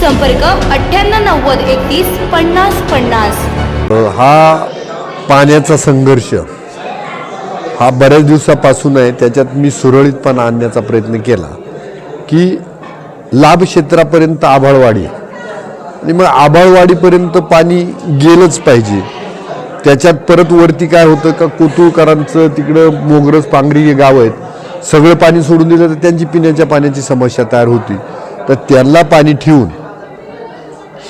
संपर्क अठ्ठ्याण्णव नव्वद एकतीस पन्नास पन्नास. हा पाण्याचा संघर्ष हा बऱ्याच दिवसापासून आहे. त्याच्यात मी सुरळीतपणा आणण्याचा प्रयत्न केला की लाभ क्षेत्रापर्यंत आभाळवाडी. आणि मग आभाळवाडीपर्यंत पाणी गेलंच पाहिजे. त्याच्यात परत वरती काय होतं का कोतुळकरांचं तिकडं मोगरज पांगरी हे गाव आहेत. सगळं पाणी सोडून दिलं तर त्यांची पिण्याच्या पाण्याची समस्या तयार होती. तर त्यांना पाणी ठेवून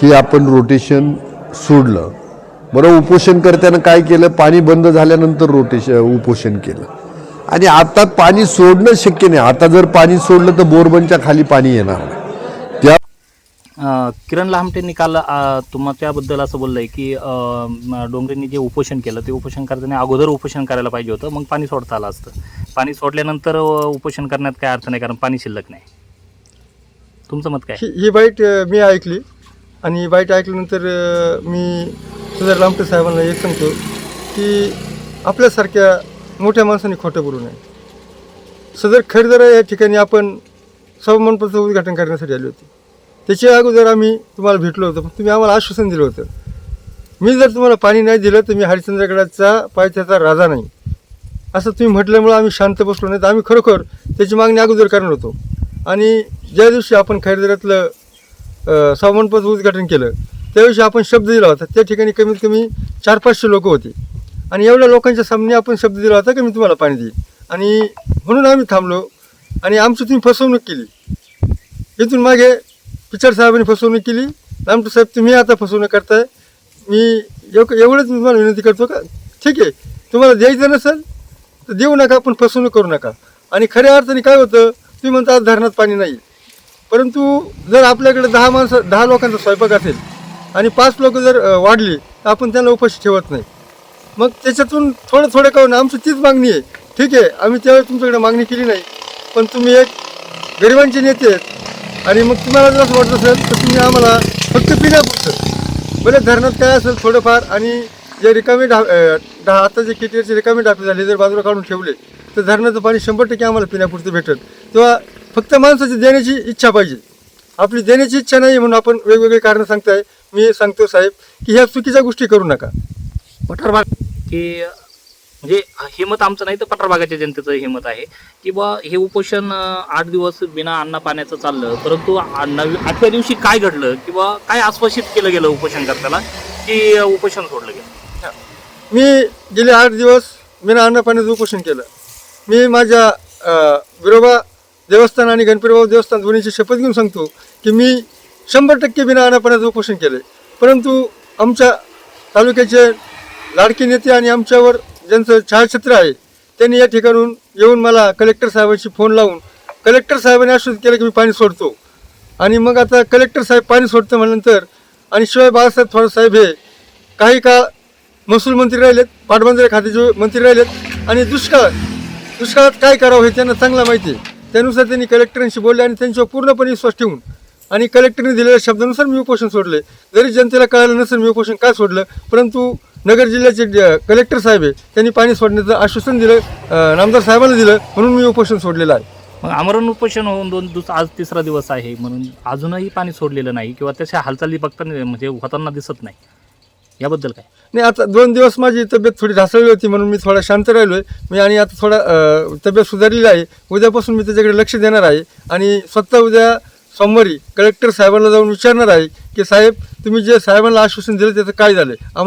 हे आपण रोटेशन सोडलं. बरं उपोषण करताना काय केलं? पाणी बंद झाल्यानंतर रोटेशन उपोषण केलं. आणि आता पाणी सोडणं शक्य नाही. आता जर पाणी सोडलं तर बोरबनच्या खाली पाणी येणार नाही. त्या किरण लामटेंनी काल अ, तुम्हा त्याबद्दल असं बोललंय की डोंगरेंनी जे उपोषण केलं ते उपोषण करताना अगोदर उपोषण करायला पाहिजे होतं. मग पाणी सोडता आलं असतं. पाणी सोडल्यानंतर उपोषण करण्यात काय अर्थ नाही कारण पाणी शिल्लक नाही. तुमचं मत काय? ही बाईट अ, मी ऐकली. आणि वाईट बाईट ऐकल्यानंतर मी सुधार लांबटे साहेबांना एक सांगतो की आपल्यासारख्या मोठ्या माणसांनी खोटं बोलू नये. सदर खरेदीदार या ठिकाणी आपण सभमंडपाचं उद्घाटन करण्यासाठी आले होते. त्याच्या अगोदर आम्ही तुम्हाला भेटलो होतो पण तुम्ही आम्हाला आश्वासन दिलं होतं. मी जर तुम्हाला पाणी नाही दिलं तर मी हरिश्चंद्रगडाचा पायथ्याचा राजा नाही. असं तुम्ही म्हटल्यामुळं आम्ही शांत बसलो नाही तर आम्ही खरोखर त्याची मागणी अगोदर करणार होतो. आणि ज्या दिवशी आपण खरेदीरातलं सामानपद उद्घाटन केलं. त्याविषयी आपण शब्द दिला होता. त्या ठिकाणी कमीत कमी चार पाचशे लोक होते. आणि एवढ्या लोकांच्या सामने आपण शब्द दिला होता की मी तुम्हाला पाणी देईन. आणि म्हणून आम्ही थांबलो. आणि आमची तुम्ही फसवणूक केली. इथून मागे पिचर साहेबांनी फसवणूक केली. रामटू साहेब तुम्ही आता फसवणूक करताय. मी एव एवढंच मी तुम्हाला विनंती करतो का? ठीक आहे. तुम्हाला द्यायचं नसेल तर देऊ नका. पण फसवणूक करू नका. आणि खऱ्या अर्थाने काय होतं? तुम्ही म्हणता आज धरणात पाणी नाही. परंतु जर आपल्याकडे दहा माणसं दहा लोकांचा स्वयंपाक असेल आणि पाच लोक जर वाढली तर आपण त्यांना उपाशी ठेवत नाही. मग त्याच्यातून थोडं थोडं करून आमची तीच मागणी आहे. ठीक आहे आम्ही त्यावेळेस तुमच्याकडे मागणी केली नाही पण तुम्ही एक गरिबांचे नेते आहेत आणि मग तुम्हाला जर असं वाटत असेल तर तुम्ही आम्हाला फक्त पिण्यापुरतं. बरं धरणात काय असेल थोडंफार आणि जे रिकामे डा अ, आता जे किटीवरचे रिकामे डापे झाले जर बाजूला काढून ठेवले तर धरणाचं पाणी शंभर टक्के आम्हाला पिण्यापुरतं भेटेल. तेव्हा फक्त माणसाची देण्याची इच्छा पाहिजे. आपली देण्याची इच्छा नाही म्हणून आपण वेगवेगळे कारणं सांगताय. मी सांगतो साहेब की ह्या चुकीच्या गोष्टी करू नका. पठार भाग की म्हणजे हे मत आमचं नाही तर पठार भागाच्या जनतेचं हे मत आहे. की बा हे उपोषण आठ दिवस बिना अन्न पाण्याचं चाललं परंतु आठव्या दिवशी काय घडलं किंवा काय आश्वासित केलं गेलं उपोषण करताना की उपोषण सोडलं गेलं? मी गेले आठ दिवस बिना अन्न पाण्याचं उपोषण केलं. मी माझ्या विरोबा देवस्थान आणि गणपतीबाबा देवस्थान दोन्हीची शपथ घेऊन सांगतो की मी शंभर टक्के बिना अन्न उपोषण केलं परंतु आमच्या तालुक्याचे लाडके नेते आणि आमच्यावर ज्यांचं छायाचित्र आहे त्यांनी या ठिकाणून येऊन मला कलेक्टर साहेबांशी फोन लावून कलेक्टर साहेबांनी आश्वासित केलं की मी पाणी सोडतो. आणि मग आता कलेक्टर साहेब पाणी सोडतं म्हणल्यानंतर आणि शिवाय बाळासाहेब थोरात साहेब हे काही काळ महसूल मंत्री राहिलेत पाटबंधारे खात्याचे मंत्री राहिलेत आणि दुष्काळ दुष्काळात काय करावं हे त्यांना चांगलं माहिती आहे. त्यानुसार त्यांनी कलेक्टरांशी बोलले आणि त्यांच्यावर पूर्णपणे विश्वास ठेवून आणि कलेक्टरने दिलेल्या शब्दानुसार मी उपोषण सोडले. जरी जनतेला कळालं नसेल मी उपोषण काय सोडलं परंतु नगर जिल्ह्याचे कलेक्टर साहेब आहे त्यांनी पाणी सोडण्याचं आश्वासन दिलं नामदार साहेबांना दिलं म्हणून मी उपोषण सोडलेलं आहे. मग आमरण उपोषण होऊन दोन दिवस आज तिसरा दिवस आहे म्हणून अजूनही पाणी सोडलेलं नाही किंवा त्याच्या हालचाली बघताना म्हणजे होताना दिसत नाही. याबद्दल काय? नाही आता दोन दिवस माझी तब्येत थोडी ढासळली होती म्हणून मी थोडा शांत राहिलो आहे मी आणि आता थोडा अ, तब्येत सुधारलेली आहे. उद्यापासून मी त्याच्याकडे लक्ष देणार आहे. आणि स्वतः उद्या सोमवारी कलेक्टर साहेबांना जाऊन विचारणार आहे की साहेब तुम्ही जे साहेबांना आश्वासन दिलं त्याचं काय झालं आम्हाला